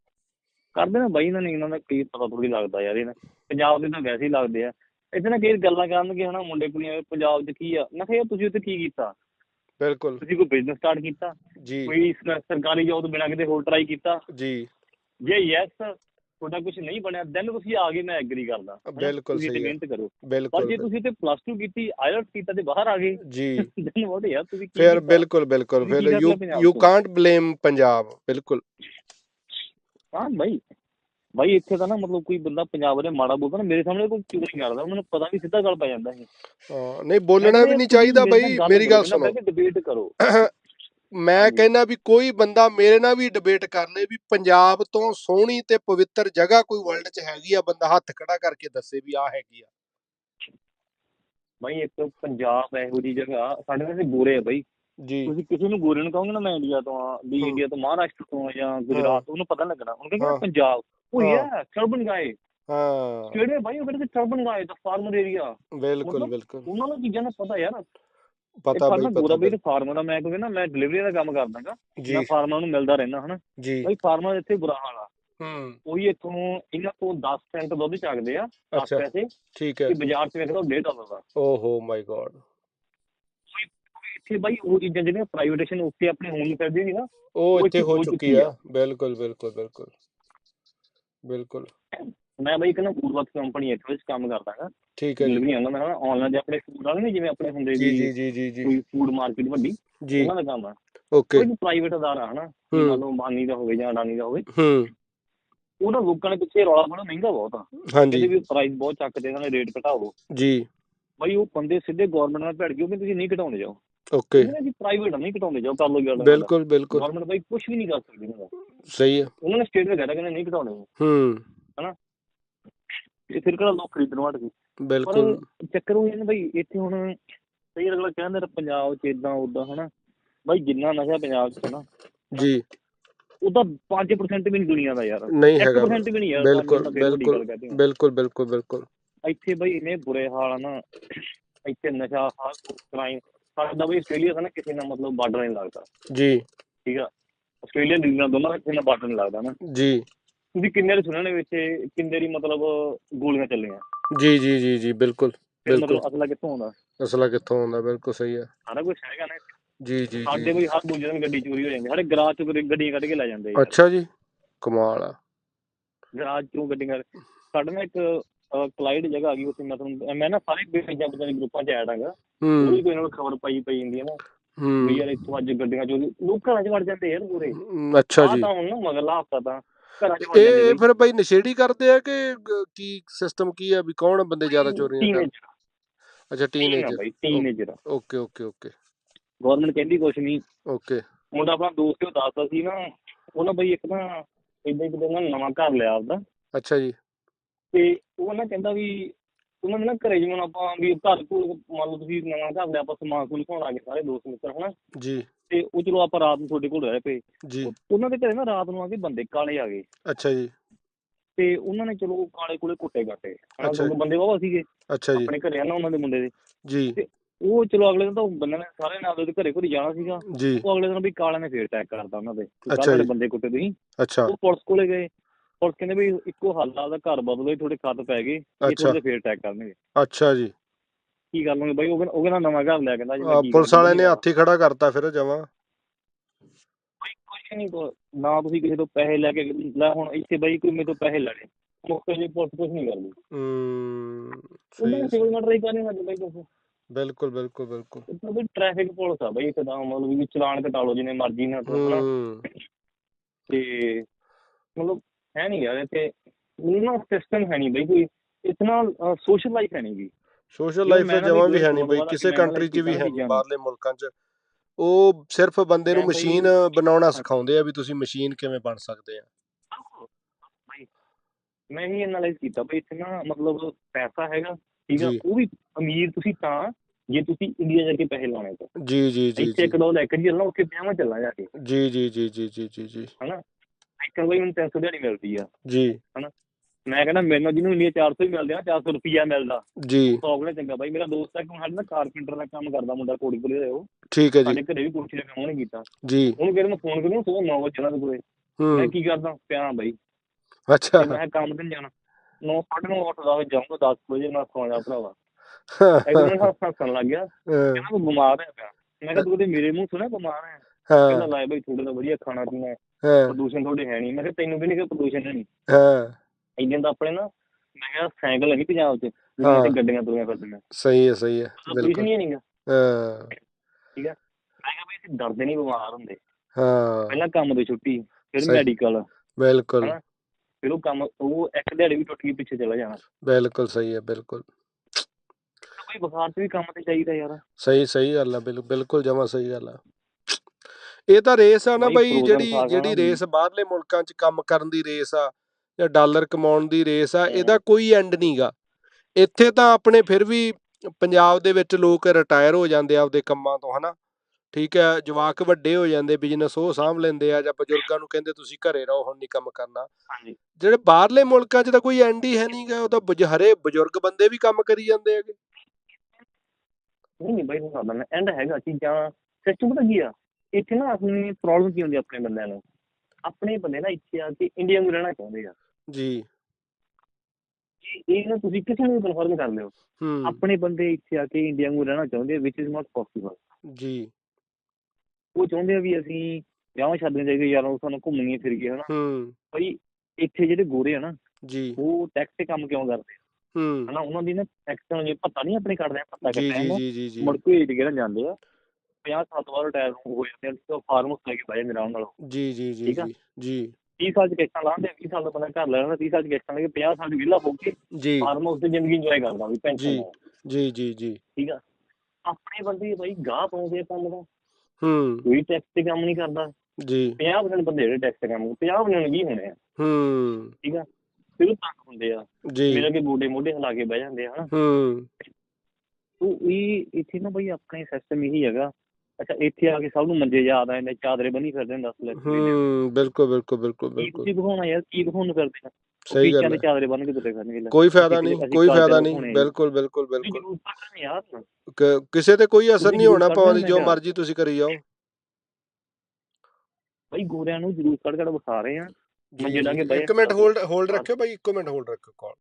ਕਰਦੇ ਨਾ ਬਾਈ ਇਹਨਾਂ ਨੇ ਇਹਨਾਂ ਦਾ ਕੀ ਪਤਾ ਥੋੜੀ ਲੱਗਦਾ ਯਾਰ ਇਹਨਾਂ ਪੰਜਾਬ ਦੇ ਤਾਂ ਵੈਸੇ ਹੀ ਲੱਗਦੇ ਆ। ਇੱਥੇ ਨਾ ਕਈ ਗੱਲਾਂ ਕਰਨਗੇ ਹਨਾ ਮੁੰਡੇ ਕੁੜੀਆਂ ਪੰਜਾਬ 'ਚ ਕੀ ਆ? ਮੈਂ ਕਿਹਾ ਯਾਰ ਤੁਸੀਂ ਉੱਥੇ ਕੀ ਕੀਤਾ? ਬਿਲਕੁਲ। ਤੁਸੀਂ ਕੋਈ ਬਿਜ਼ਨਸ ਸਟਾਰਟ ਕੀਤਾ? ਜੀ। ਕੋਈ ਸਰਕਾਰੀ ਜੋਬ ਤੋਂ ਬਿਨਾਂ ਕਿਤੇ ਹੋਰ ਟਰਾਈ ਕੀਤਾ? ਜੀ। ਜੇ ਯੈਸ ਤੁਹਾਡਾ ਕੁਝ ਨਹੀਂ ਬਣਿਆ ਦੈਨ ਤੁਸੀਂ ਆ ਗਏ ਮੈਂ ਐਗਰੀ ਕਰਦਾ? ਬਿਲਕੁਲ ਸਹੀ। ਮਿਹਨਤ ਕਰੋ। ਪਰ ਜੇ ਤੁਸੀਂ ਤੇ ਪਲੱਸ 2 ਕੀਤੀ ਆਇਲਟਸ ਕੀਤਾ ਤੇ ਬਾਹਰ ਆ ਗਏ ਜੀ। ਦੈਨ ਵਾਟ ਯਾਰ ਤੁਸੀਂ ਫਿਰ? ਬਿਲਕੁਲ ਬਿਲਕੁਲ। ਫਿਰ ਯੂ? Can't blame Punjab. ਬਿਲਕੁਲ। ਹਾਂ ਬਾਈ ਬਾਈ ਇੱਥੇ ਤਾਂ ਨਾ ਮਤਲਬ ਕੋਈ ਬੰਦਾ ਪੰਜਾਬ ਦੇ ਮਾੜਾ ਬੋਲਦਾ ਨਾ ਮੇਰੇ ਸਾਹਮਣੇ ਕੋਈ ਨਹੀਂ ਕਰਦਾ ਉਹਨਾਂ ਨੂੰ ਪਤਾ ਵੀ ਸਿੱਧਾ ਗੱਲ ਪੈ ਜਾਂਦਾ ਹੈ ਹਾਂ ਨਹੀਂ ਬੋਲਣਾ ਵੀ ਨਹੀਂ ਚਾਹੀਦਾ ਬਈ ਮੇਰੀ ਗੱਲ ਸੁਣੋ। ਡਿਬੇਟ ਕਰੋ। ਮੈਂ। ਕਹਿੰਦਾ ਵੀ ਕੋਈ ਬੰਦਾ ਮੇਰੇ ਨਾਲ ਵੀ ਡਿਬੇਟ ਕਰ ਲੇ ਵੀ ਪੰਜਾਬ ਤੋਂ ਸੋਹਣੀ ਤੇ ਪਵਿੱਤਰ ਜਗ੍ਹਾ ਕੋਈ ਵਰਲਡ 'ਚ ਹੈਗੀ ਆ ਬੰਦਾ ਹੱਥ ਖੜਾ ਕਰਕੇ ਦੱਸੇ ਵੀ ਆ ਹੈਗੀ ਆ। ਬਾਈ ਇੱਕ ਪੰਜਾਬ ਇਹੋ ਜਿਹੀ ਜਗ੍ਹਾ ਸਾਡੇ ਨਾਲ ਗੋਰੇ ਆ ਬਾਈ। ਜੀ। ਤੁਸੀਂ ਕਿਸੇ ਨੂੰ ਗੋਰੇ ਨੂੰ ਕਹੋਗੇ ਨਾ ਮੈਂ ਇੰਡੀਆ ਤੋਂ ਆ ਵੀ। ਇੰਡੀਆ ਤੋਂ ਮਹਾਰਾਸ਼ਟਰ ਤੋਂ ਆ ਜਾਂ ਗੁਜਰਾਤ ਉਹਨੂੰ ਪਤਾ ਲੱਗਣਾ। ਉਹਨੂੰ ਕਹਿੰਦੇ। ਪੰਜਾਬ। ਉਹ। ਯਾ ਟਰਬਨ ਗਾਏ ਹਾਂ। ਕਿਹੜੇ ਬਾਈ ਉਹ ਕਹਿੰਦੇ ਟਰਬਨ ਗਾਏ ਦਾ ਫਾਰਮਰ ਏਰੀਆ ਬਿਲਕੁਲ ਬਿਲਕੁਲ। ਉਹਨਾਂ ਨੂੰ ਚੀਜ਼ਾਂ ਦਾ ਪਤਾ ਯਾਰ। ਪਤਾ ਪਰ ਬਈ ਪਤਾ ਬਈ ਫਾਰਮਰ ਦਾ ਮੈਂ ਕਿਉਂਕਿ ਨਾ ਮੈਂ ਡਿਲੀਵਰੀ ਦਾ ਕੰਮ ਕਰਦਾਗਾ ਜੀ। ਮੈਂ ਫਾਰਮਰ ਨੂੰ ਮਿਲਦਾ ਰਹਿਣਾ ਹਨਾ। ਜੀ। ਬਾਈ ਫਾਰਮਰ ਇੱਥੇ ਬੁਰਾ ਹਾਲ ਆ। ਹੂੰ। ਉਹੀ ਇੱਥੋਂ ਇਹਨਾਂ ਤੋਂ 10 ਸੈਂਟ ਦੁੱਧ ਚੱਕਦੇ ਆ 10 ਅੱਛਾ। ਪੈਸੇ। ਠੀਕ ਹੈ। ਤੇ ਬਾਜ਼ਾਰ 'ਚ ਵੇਖਦਾ ਉਹ 1.5 ਡਾਲਰ ਦਾ। ਓਹੋ ਮਾਈ ਗॉड ਇੱਥੇ ਬਾਈ ਉਹ ਚੀਜ਼ਾਂ ਜਿਹੜੀਆਂ ਪ੍ਰਾਈਵੇਟੇਸ਼ਨ ਉੱਤੇ ਆਪਣੇ ਹੋਣ ਨੂੰ ਕਰਦੀ ਨਹੀਂ ਨਾ ਉਹ ਇੱਥੇ ਹੋ ਹੋ ਚੁੱਕੀ ਆ। ਬਿਲਕੁਲ ਬਿਲਕੁਲ ਬਿਲਕੁਲ। ਬਿਲਕੁਲ। ਮੈਂ ਬਾਈ ਕਹਿੰਦਾ ਫੂਡਵਰਕ ਕੰਪਨੀ ਇੱਕ ਵਿੱਚ ਕੰਮ ਕਰਦਾਗਾ ਠੀਕ ਹੈ ਜੀ। ਆਉਂਦਾ ਮੈਂ ਆਨਲਾਈਨ ਦੇ ਆਪਣੇ ਫੂਡ ਵਾਲੇ ਜਿਵੇਂ ਆਪਣੇ ਹੁੰਦੇ ਜੀ ਜੀ ਜੀ ਜੀ ਜੀ। ਕੋਈ ਫੂਡ ਮਾਰਕੀਟ ਵੱਡੀ ਜੀ। ਉਹਨਾਂ ਦਾ ਕੰਮ ਆ। ਓਕੇ। ਕੋਈ ਪ੍ਰਾਈਵੇਟ ਅਦਾਰਾ ਹਨਾ ਹੂੰ। ਮੰਨ ਬਾਨੀ ਦਾ ਹੋਵੇ ਜਾਂ ਅਡਾਨੀ ਦਾ ਹੋਵੇ ਹੂੰ। ਉਹਦਾ ਲੋਕਾਂ ਨੇ ਪਿੱਛੇ ਰੌਲਾ ਬੜਾ ਮਹਿੰਗਾ ਬਹੁਤ ਆ। ਹਾਂਜੀ। ਵੀ ਪ੍ਰਾਈਸ ਬਹੁਤ ਚੱਕਦੇ ਇਹਨਾਂ ਨੇ ਰੇਟ ਘਟਾਓ ਜੀ। ਬਾਈ ਉਹ ਬੰਦੇ ਸਿੱਧੇ ਗਵਰਨਮੈਂਟ ਨਾਲ ਭਿੜ ਗਏ ਵੀ ਤੁਸੀਂ ਨਹੀਂ ਘਟਾਉਂਦੇ ਜਾਓ। ਓਕੇ ਇਹਨਾਂ ਦੀ ਪ੍ਰਾਈਵੇਟ ਨਹੀਂ ਘਟਾਉਂਦੇ ਜਾਓ ਕਰ ਗੱਲ। ਬਿਲਕੁਲ ਬਿਲਕੁਲ। ਗਵਰਨਮੈਂਟ ਬਾਈ ਕੁਝ ਵੀ ਨਹੀਂ ਕਰ ਸਕਦੀ ਇਹਨਾਂ ਦਾ। ਸਹੀ ਹੈ ਉਹਨਾਂ ਨੇ ਸਟੇਟ ਕਹਿਤਾ ਕਹਿੰਦੇ ਨਹੀਂ ਘਟਾਉਣੇ। ਹੂੰ। ਤੇ ਫਿਰ ਕਿਹੜਾ ਲੋਕ ਖਰੀਦਣ ਵੜ ਗਏ ਬਿਲਕੁਲ। ਚੱਕਰ ਉਹ ਇਹ ਨਾ ਬਈ ਇੱਥੇ ਹੁਣ ਸਹੀ ਅਗਲਾ ਕਹਿੰਦਾ ਪੰਜਾਬ 'ਚ ਇਦਾਂ ਉਦਾਂ ਹਨਾ? ਬਾਈ ਜਿੰਨਾ ਨਸ਼ਾ ਪੰਜਾਬ 'ਚ ਹੈ ਨਾ ਜੀ। ਉਹਦਾ 5% ਵੀ ਨਹੀਂ ਦੁਨੀਆ ਦਾ ਯਾਰ। ਨਹੀਂ ਹੈਗਾ। 1% ਵੀ ਨਹੀਂ ਯਾਰ ਬਿਲਕੁਲ ਬਿਲਕੁਲ। ਬਿਲਕੁਲ ਬਿਲਕੁਲ ਬਿਲਕੁਲ। ਇੱਥੇ ਬਈ ਇੰਨੇ ਬੁਰੇ ਹਾਲ ਆ ਨਾ ਇੱਥੇ ਨਸ਼ਾ ਕ੍ਰਾਈਮ ਸਾਡਾ ਬਈ ਆਸਟ੍ਰੇਲੀਆ ਦਾ ਨਾ ਕਿਸੇ ਨਾਲ ਮਤਲਬ ਬਾਰਡਰ ਨਹੀਂ ਲੱਗਦਾ। ਜੀ। ਠੀਕ ਆ? ਆਸਟ੍ਰੇਲੀਆ ਨਿਊਜ਼ੀਲੈਂਡ ਨਾਲ ਦੋਨਾਂ ਦਾ ਕਿਸੇ ਨਾਲ ਬਾਰਡਰ ਨਹੀਂ ਲੱਗਦਾ ਨਾ। ਜੀ। ਤੁਸੀਂ ਕਿੰਨੇ ਦੇ ਸੁਣਿਆ ਨੇ ਵਿੱਚ ਕਿੰਨੇ ਦੀ ਮਤਲਬ ਗੋਲੀਆਂ ਚੱਲੀਆਂ? ਜੀ ਜੀ ਜੀ ਜੀ ਬਿਲਕੁਲ ਬਿਲਕੁਲ। ਅਸਲਾ ਕਿੱਥੋਂ ਆਉਂਦਾ? ਅਸਲਾ ਕਿੱਥੋਂ ਆਉਂਦਾ? ਬਿਲਕੁਲ ਸਹੀ ਹੈ ਸਾਰਾ ਕੁਝ ਹੈਗਾ ਨਾ। ਜੀ ਜੀ ਸਾਡੇ ਬਈ ਹਰ ਦੂਜੇ ਦਿਨ ਗੱਡੀ ਚੋਰੀ ਹੋ ਜਾਂਦੀ। ਸਾਡੇ ਗਰਾਜ ਚੋਂ ਗੱਡੀ- ਗੱਡੀਆਂ ਕੱਢ ਕੇ ਲੈ ਜਾਂਦੇ ਅੱਛਾ ਜੀ ਕਮਾਲ ਆ। ਗਰਾਜ ਚੋਂ ਗੱਡੀਆਂ ਸਾਡੇ ਨਾਲ ਇੱਕ ਕਲਾਈਡ ਜਗ੍ਹਾ ਆ ਗਈ ਉੱਥੇ ਮੈਂ ਤੁਹਾਨੂੰ ਮੈਂ ਨਾ ਸਾਰੇ ਪੇਜਾਂ ਪਤਾ ਨਹੀਂ ਗਰੁੱਪਾਂ 'ਚ ਐਡ ਹੈਗਾ ਹੂੰ। ਉਹਦੀ ਕੋਈ ਕੋਈ ਖਬਰ ਪਾਈ ਪਈ ਜਾਂਦੀ ਹੈ ਨਾ। ਵੀ ਹੂੰ ਯਾਰ ਇੱਥੋਂ ਅੱਜ ਗੱਡੀਆਂ ਚੋਰੀ ਲੋਕ ਘਰਾਂ 'ਚ ਵੜ ਜਾਂਦੇ ਯਾਰ ਪੂਰੇ। ਅੱਛਾ ਜੀ। ਤਾਂ ਹੁਣ ਨਾ ਮਗਰਲਾ ਹਫਤਾ ਤਾਂ ਇਹ ਫਿਰ ਬਈ ਨਸ਼ੇੜੀ ਕਰਦੇ ਆ ਕਿ ਕੀ ਸਿਸਟਮ ਕੀ ਆ ਵੀ ਕੌਣ ਬੰਦੇ ਜ਼ਿਆਦਾ ਚੋਰੀਆਂ ਕਰਦੇ ਅੱਛਾ ਟੀਨੇਜਰ ਬਾਈ teenager okay okay okay. Government ਕਹਿੰਦੀ ਕੁਛ ਨਹੀਂ ਓਕੇ। ਮੁੰਡਾ ਆਪਣਾ ਦੋਸਤ ਉਹ ਦੱਸਦਾ ਸੀ ਨਾ ਉਹ ਨਾ ਬਈ ਇੱਕ ਨਾ ਇਦਾਂ ਇੱਕ ਦਿਨ ਨਾ ਨਵਾਂ ਘਰ ਲਿਆ ਆਪਦਾ। ਅੱਛਾ ਜੀ। ਤੇ ਉਹ ਨਾ ਕਹਿੰਦਾ ਵੀ ਉਹਨਾਂ ਨੇ ਨਾ ਘਰੇ ਜਿਵੇਂ ਆਪਾਂ ਵੀ ਘਰ ਕੋਲ ਮੰਨ ਲਓ ਤੁਸੀਂ ਨਵਾਂ ਘਰ ਲਿਆ ਆਪਾਂ ਸਮਾਨ ਸਮੂਨ ਲਿਆਉਣ ਆ ਗਏ ਸਾਰੇ ਦੋਸਤ ਮਿੱਤਰ ਹਨਾ? ਜੀ। ਤੇ ਉਹ ਚਲੋ ਆਪਾਂ ਰਾਤ ਨੂੰ ਤੁਹਾਡੇ ਕੋਲ ਰਹਿ ਪਏ। ਜੀ। ਉਹਨਾਂ ਦੇ ਘਰੇ ਨਾ ਰਾਤ ਨੂੰ ਆ ਕੇ ਬੰਦੇ ਕਾਲੇ ਆ ਗਏ। ਅੱਛਾ ਜੀ। ਤੇ ਉਹਨਾਂ ਨੇ ਚਲੋ ਕਾਲੇ ਕੋਲੇ ਕੁੱਟੇ ਹਨਾ ਅੱਛਾ ਬੰਦੇ ਵਾਵਾ ਸੀਗੇ। ਅੱਛਾ ਜੀ। ਆਪਣੇ ਘਰੇ ਆ ਨਾ ਉਹਨਾਂ ਦੇ ਮੁੰਡੇ ਦੇ। ਜੀ। ਉਹ ਚਲੋ ਅਗਲੇ ਦਿਨ ਤਾਂ ਉਹ ਬੰਦੇ ਨੇ ਸਾਰੇ ਨਾਲ ਉਹਦੇ ਘਰੇ ਘਰੇ ਜਾਣਾ ਸੀਗਾ। ਉਹ ਅਗਲੇ ਦਿਨ ਵੀ ਕਾਲਿਆਂ ਨੇ ਫੇਰ ਅਟੈਕ ਕਰਤਾ ਉਹਨਾਂ ਦੇ। ਕਾਲੇ। ਬੰਦੇ ਕੁੱਟੇ ਤੁਸੀਂ। ਅੱਛਾ। ਉਹ ਪੁਲਿਸ ਕੋਲੇ ਗਏ। ਪੁਲਿਸ ਕਹਿੰਦੇ ਵੀ ਇੱਕੋ ਹੱਲ ਆ ਉਹਦਾ ਘਰ ਬਦਲੋ ਥੋੜੇ ਖੱਤ ਪੈ ਗਏ ਇਹ ਥੋੜੇ ਫੇਰ ਅਟੈਕ ਕਰਨਗੇ। ਅੱਛਾ ਜੀ। ਕੀ ਕਰ ਲਵਾਂਗੇ ਬਾਈ? ਉਹ ਕਹਿੰਦਾ ਉਹ ਕਹਿੰਦਾ ਨਵਾਂ ਘਰ ਲਿਆ ਕਹਿੰਦਾ ਜੀ ਮੈਂ ਆ, ਕੀ ਪੁਲਿਸ? ਵਾਲਿਆਂ ਨੇ ਹੱਥ ਹੀ ਖੜਾ ਕਰਤਾ ਫਿਰ ਜਮਾ। ਕੁਛ ਨਹੀਂ ਕੋ- ਨਾ ਤੁਸੀਂ ਕਿਸੇ ਤੋਂ ਪੈਸੇ ਲੈ ਕੇ ਲੈ ਹੁਣ ਇੱਥੇ ਬਾਈ ਕੋਈ ਮੇਰੇ ਤੋਂ ਪੈਸੇ ਲੈਣੇ ਮੁਕਤ ਜੀ ਪੁਲਿਸ ਕੁਛ ਨਹੀਂ ਕਰਦੀ। ਹਮ ਉਹਨਾਂ ਨੇ ਸਿਵਲ ਮੈਟਰ ਹੀ। ਕਰਨੇ ਅੱਜ ਬਾਈ ਕੁਛ। ਬਿਲਕੁਲ ਬਿਲਕੁਲ ਬਿਲਕੁਲ। ਇੱਥੇ ਵੀ ਟ੍ਰੈਫਿਕ ਪੁਲਿਸ ਆ ਬਾਈ ਇੱਕਦਮ ਮਤਲਬ ਵੀ ਚਲਾਨ ਕਟਾ ਲਓ ਜਿੰਨੇ ਮਰਜ਼ੀ ਹਨਾ ਹਮ ਤੇ ਮਤਲਬ ਹੈ ਨਹੀਂ ਯਾਰ ਇੱਥੇ ਨਾ ਸਿਸਟਮ ਹੈ ਨਹੀਂ ਬਈ ਕੋਈ। ਇਤਨਾ ਸੋਸ਼ਲ ਲਾਈਫ ਹੈ ਨਹੀਂ ਗੀ ਸੋਸ਼ਲ ਲਾਈਫ ਤਾਂ ਨਾ ਜਮਾਂ ਵੀ ਵੀ ਹੈ ਨਹੀਂ ਬਈ। ਕਿਸੇ ਕੰਟਰੀ 'ਚ ਵੀ ਹੈ ਨਹੀਂ ਬਾਹਰਲੇ ਮੁਲਕਾਂ 'ਚ। ਉਹ ਸਿਰਫ ਬੰਦੇ ਨੂੰ ਮਸ਼ੀਨ ਬਣਾਉਣਾ ਸਿਖਾਉਂਦੇ ਆ ਵੀ ਤੁਸੀਂ ਮਸ਼ੀਨ ਕਿਵੇਂ ਬਣ ਸਕਦੇ ਆ। ਮੈਂ ਹੀ ਐਨਾਲਾਈਜ਼ ਕੀਤਾ ਬਈ ਇੱਥੇ ਨਾ ਮਤਲਬ ਪੈਸਾ ਹੈਗਾ ਠੀਕ ਆ ਜੀ। ਉਹ ਵੀ ਅਮੀਰ ਤੁਸੀਂ ਤਾਂ ਜੇ ਤੁਸੀਂ ਇੰਡੀਆ ਜਾ ਕੇ ਪੈਸੇ ਲਾਉਣੇ ਤਾਂ। ਜੀ ਜੀ ਜੀ ਇੱਥੇ ਇੱਕ ਦੋ ਲੈ ਕੇ ਚੱਲਣਾ ਉੱਥੇ ਪਿਆਵਾਂ ਚੱਲਣਾ ਜਾ ਕੇ। ਜੀ ਜੀ ਜੀ ਜੀ ਜੀ ਜੀ ਜੀ। ਹਨਾ? ਇੱਥੇ ਬਈ ਹੁਣ 300 ਦਿਹਾੜੀ ਮਿਲਦੀ ਆ। ਜੀ। ਮੈਂ ਕਹਿੰਦਾ ਮੈਨੂੰ ਜਿਹਨੂੰ ਇੰਡੀਆ 400 ਹੀ ਮਿਲਦੇ ਆ 400 ਰੁਪਈਆ ਮਿਲਦਾ। ਜੀ। ਸੌਗਲੇ ਚੰਗਾ। ਬਾਈ ਮੇਰਾ ਦੋਸਤ ਹੈ ਕਿ ਸਾਡੇ ਨਾ ਕਾਰਪੈਂਟਰ ਦਾ ਕੰਮ ਕਰਦਾ ਮੁੰਡਾ ਕੋੜੀਪੁਰੇ ਦਾ ਉਹ। ਠੀਕ ਹੈ ਜੀ। ਸਾਡੇ ਘਰੇ ਵੀ ਕੁਰਸੀ ਦਾ ਕੰਮ ਉਹਨੇ ਕੀਤਾ। ਜੀ। ਉਹਨੂੰ ਕਹਿੰਦਾ ਮੈਂ ਫੋਨ ਕਰੂੰ ਸਵੇਰ 9 ਵਜੇ ਦੇ ਕੋਲੇ। ਮੈਂ ਕੀ ਕਰਦਾ? ਪਿਆ ਬਾਈ। ਅੱਛਾ। ਮੈਂ ਕਿਹਾ ਕੰਮ ਤੇ ਨੀ ਜਾਣਾ। 9 9:30 8 ਵਜੇ ਜਾਊਂਗਾ 10 ਵਜੇ ਮੈਂ ਸੌਂ ਜਾ ਭਰਾਵਾ। ਮੈਂ ਹੱਸ ਹੱਸਣ ਲੱਗ ਗਿਆ। ਕਹਿੰਦਾ ਤੂੰ ਬਿਮਾਰ ਹੈ ਪਿਆ। ਮੈਂ ਕਿਹਾ ਤੂੰ ਕਦੇ ਮੇਰੇ ਮੂੰਹ ਸੁਣਿਆ ਬਿਮਾਰ ਹੈ ਕਹਿੰਦਾ ਹਾਂ ਬਾਈ ਥੋੜਾ ਦਾ ਵਧੀਆ ਖਾਣਾ ਪੀਣਾ ਹੈ, ਪ੍ਰਦੂਸ਼ਣ ਤੁਹਾਡੇ ਹੈ ਨਹੀਂ। ਮੈਂ ਕਿਹਾ ਤੈਨੂੰ ਵੀ ਨਹੀਂ ਕਿ ਪ੍ਰਦੂਸ਼ਣ ਹੈ ਨਹੀਂ। ਹਾਂ। ਇੰਡੀਅਨ ਤਾਂ ਆਪਣੇ ਨਾ ਮੈਂ ਕਿਹਾ ਸਾਈਕਲ ਹੈ ਨਹੀਂ ਪੰਜਾਬ 'ਚ। ਜਿਵੇਂ ਗੱਡੀਆਂ ਤੁਰੀਆਂ ਫਿਰਦੀਆਂ। ਸਹੀ ਹੈ ਸਹੀ ਹੈ। ਬਿਲਕੁਲ ਹੀ ਹੈ। ਨਹੀਂਗਾ ਹਾਂ। ਮੈਂ ਕਿਹਾ ਬਈ ਅਸੀਂ ਡਰਦੇ ਨਹੀਂ ਬਿਮਾਰ ਹੁੰਦੇ। ਹਾਂ। ਪਹਿਲਾਂ ਕੰਮ ਦੀ ਛੁੱਟੀ ਫਿਰ। ਮੈਡੀਕਲ ਬਿਲਕੁਲ? ਫਿਰ ਉਹ ਕੰਮ ਉਹ ਇੱਕ ਦਿਹਾੜੀ ਵੀ ਟੁੱਟ ਗਈ ਪਿੱਛੇ ਚਲਾ ਜਾਣਾ। ਬਿਲਕੁਲ ਸਹੀ ਹੈ ਬਿਲਕੁਲ। ਕੋਈ ਬੁਖਾਰ 'ਚ ਵੀ ਕੰਮ ਤੇ ਚਾਹੀਦਾ ਯਾਰ। ਸਹੀ ਸਹੀ ਗੱਲ ਆ ਬਿਲ- ਬਿਲਕੁਲ ਜਮਾ ਸਹੀ ਗੱਲ ਆ ਇਹ ਤਾਂ ਰੇਸ ਆ ਨਾ ਬਾਈ ਜਿਹੜੀ ਜਿਹੜੀ ਰੇਸ ਬਾਹਰਲੇ ਮੁਲਕਾਂ 'ਚ ਕੰਮ ਕਰਨ ਦੀ ਰੇਸ ਆ ਜਾਂ ਡਾਲਰ ਕਮਾਉਣ ਦੀ ਰੇਸ ਆ। ਇਹਦਾ ਕੋਈ ਐਂਡ ਨਹੀਂਗਾ ਇੱਥੇ ਤਾਂ ਆਪਣੇ ਫਿਰ ਵੀ ਪੰਜਾਬ ਦੇ ਵਿੱਚ ਲੋਕ ਰਿਟਾਇਰ ਹੋ ਜਾਂਦੇ ਆ ਆਪਦੇ ਕੰਮਾਂ ਤੋਂ ਹਨਾ? ਠੀਕ ਹੈ ਜਵਾਕ ਵੱਡੇ ਹੋ ਜਾਂਦੇ ਬਿਜ਼ਨਸ ਉਹ ਸਾਂਭ ਲੈਂਦੇ ਆ ਜਾਂ ਬਜ਼ੁਰਗਾਂ ਨੂੰ ਕਹਿੰਦੇ ਤੁਸੀਂ ਘਰੇ ਰਹੋ ਹੁਣ ਨਹੀਂ ਕੰਮ ਕਰਨਾ। ਹਾਂਜੀ। ਜਿਹੜੇ ਬਾਹਰਲੇ ਮੁਲਕਾਂ 'ਚ ਤਾਂ ਕੋਈ ਐਂਡ ਹੀ ਹੈ ਨਹੀਂਗਾ ਉਹ ਤਾਂ ਬਜ- ਹਰੇ ਬਜ਼ੁਰਗ ਬੰਦੇ ਵੀ ਕੰਮ ਕਰੀ ਜਾਂਦੇ ਹੈਗੇ। ਨਹੀਂ ਨਹੀਂ ਬਾਈ ਮੈਂ ਐਂਡ ਹੈਗਾ ਚੀਜ਼ਾਂ ਸਿਸਟਮ ਪਤਾ ਕੀ ਆ? ਇੱਥੇ ਨਾ ਆਪਣੀ ਪ੍ਰੋਬਲਮ ਕੀ ਹੁੰਦੀ ਆ ਆਪਣੇ ਬੰਦਿਆਂ ਨੂੰ? ਆਪਣੇ ਬੰਦੇ ਨਾ ਇੱਥੇ ਆ ਕੇ ਇੰਡੀਆ ਨੂੰ ਰਹਿਣਾ ਚਾਹੁੰਦੇ ਆ। ਜੀ। ਇਹ ਨਾ ਤੁਸੀਂ ਕਿਸੇ ਨੂੰ ਕਨਫਰਮ ਕਰ ਲਿਓ ਆਪਣੇ ਬੰਦੇ ਇੱਥੇ ਆ ਕੇ ਇੰਡੀਆ ਨੂੰ ਰਹਿਣਾ ਚਾਹੁੰਦੇ ਆ ਵਿਚ ਇਜ਼ ਨਾਟ ਪੋਸੀਬਲ ਜੀ। ਉਹ ਚਾਹੁੰਦੇ ਆ ਵੀ ਅਸੀਂ ਵਿਆਹਾਂ ਸ਼ਾਦੀਆਂ ਜਾਈਏ ਯਾਰਾਂ ਨੂੰ ਸਾਨੂੰ ਘੁੰਮਣੀਏ ਫਿਰ ਕੇ ਹਨਾ? ਹੂੰ। ਬਈ ਇੱਥੇ ਜਿਹੜੇ ਗੋਰੇ ਆ ਨਾ ਜੀ। ਉਹ ਟੈਕਸ ਤੇ ਕੰਮ ਕਿਉਂ ਕਰਦੇ ਆ? ਹੂੰ। ਹਨਾ ਉਹਨਾਂ ਦੀ ਨਾ ਟੈਕਸ ਜੇ ਪਤਾ ਨਹੀਂ ਆਪਣੇ ਕੱਢਦੇ ਆ ਪਤਾ ਜੀ ਕਿ ਜੀ ਟਾਈਮ ਜੀ ਜੀ ਜੀ। ਮੁੜ ਕੇ ਗਿਰਨ ਜਾਂਦੇ ਆ। 50 ਸਾਲ ਤੋਂ ਬਾਅਦ ਰਿਟਾਇਰ ਹੋ ਜਾਂਦੇ ਆ ਤੇ ਫਾਰਮ ਹਾਊਸ ਲੈ ਕੇ ਬਹਿ ਜਾਂਦੇ ਆਰਾਮ ਨਾਲ। ਜੀ ਜੀ ਜੀ ਠੀਕ ਆ? ਜੀ ਜੀ। 30 ਸਾਲ ਚ ਕਿਸ਼ਤਾਂ ਲਾਉਂਦੇ 20 ਸਾਲ ਦਾ ਬੰਦਾ ਘਰ ਲੈ ਲੈਂਦਾ 30 ਸਾਲ ਚ ਕਿਸ਼ਤਾਂ ਲੈ ਕੇ 50 ਸਾਲ ਚ ਵਿਹਲਾ ਹੋ ਕੇ ਜੀ। ਫਾਰਮ ਹਾਊਸ ਤੇ ਜ਼ਿੰਦਗੀ ਇੰਜੋਏ ਕਰਦਾ ਵੀ। ਪੈਨਸ਼ਨ ਜੀ ਜੀ ਜੀ। ਠੀਕ ਆ? ਆਪਣੇ ਬੰਦੇ ਬਾਈ ਗਾਹ ਪਾਉਂਦੇ ਆ ਕੰਮ ਦਾ ਹੂੰ। ਕੋਈ ਟੈਕਸ ਤੇ ਕੰਮ ਨਹੀਂ ਕਰਦਾ। ਜੀ। 50% ਬੰਦੇ ਜਿਹੜੇ ਟੈਕਸ ਤੇ ਕੰਮ 50 ਬੰਦੇ ਵੀ ਹੋਣੇ ਆ। ਹੂੰ। ਠੀਕ ਆ? ਫਿਰ ਉਹ ਤੱਕ ਹੁੰਦੇ ਆ। ਜੀ। ਮੇਰੇ ਅੱਗੇ ਗੋਡੇ ਮੋਢੇ ਹਿਲਾ ਕੇ ਬਹਿ ਜਾਂਦੇ ਆ ਹਨਾ। ਹੂੰ। ਉਹ ਇਹ ਇੱਥੇ ਨਾ ਬਈ ਆਪਣੇ ਸਿਸਟਮ ਇਹੀ ਹੈਗਾ ਅੱਛਾ ਇੱਥੇ ਆ ਕੇ ਸਭ ਨੂੰ ਮੰਜੇ ਯਾਦ ਆ ਜਾਂਦੇ ਚਾਦਰੇ ਬੰਨੀ ਫਿਰਦੇ ਨੇ 10 ਲੱਖ ਹੂੰ ਬਿਲਕੁਲ ਬਿਲਕੁਲ ਬਿਲਕੁਲ ਕੀ ਬਿਲਕੁਲ। ਤੁਸੀਂ ਦਿਖਾਉਣਾ ਯਾਰ ਕੀ ਦਿਖਾਉਣ ਨੂੰ ਕਰਦੇ ਆ? ਸਹੀ ਗੱਲ ਹੈ। ਚਾਦਰੇ ਬੰਨ ਕੇ ਤੁਰੇ ਫਿਰਨਗੇ ਲੈ। ਕੋਈ ਫਾਇਦਾ ਨਹੀਂ ਕੋਈ ਫਾਇਦਾ ਨਹੀਂ। ਬਿਲਕੁਲ ਬਿਲਕੁਲ ਬਿਲਕੁਲ। ਜ਼ਰੂਰ ਕ- ਕਿਸੇ ਤੇ ਕੋਈ ਅਸਰ ਨਹੀਂ ਹੋਣਾ ਜ਼ਰੂਰ ਪੜ੍ਹਨਾ ਜੋ। ਮਰਜ਼ੀ ਤੁਸੀਂ ਕਰੀ ਜਾਓ। ਭਾਈ ਗੋਰਿਆਂ ਨੂੰ ਜਲੂਸ ਕੱਢ ਕੱਢ ਵਿਖਾ ਰਹੇ ਆ। ਮੰਜੇ ਕੇ ਬਹਿ ਇੱਕ ਮਿੰਟ ਹੋਲਡ ਹੋਲਡ ਰੱਖਿਓ ਭਾਈ ਇੱਕ ਮਿੰਟ ਹੋਲਡ ਰੱਖਿਓ ਕਾਲ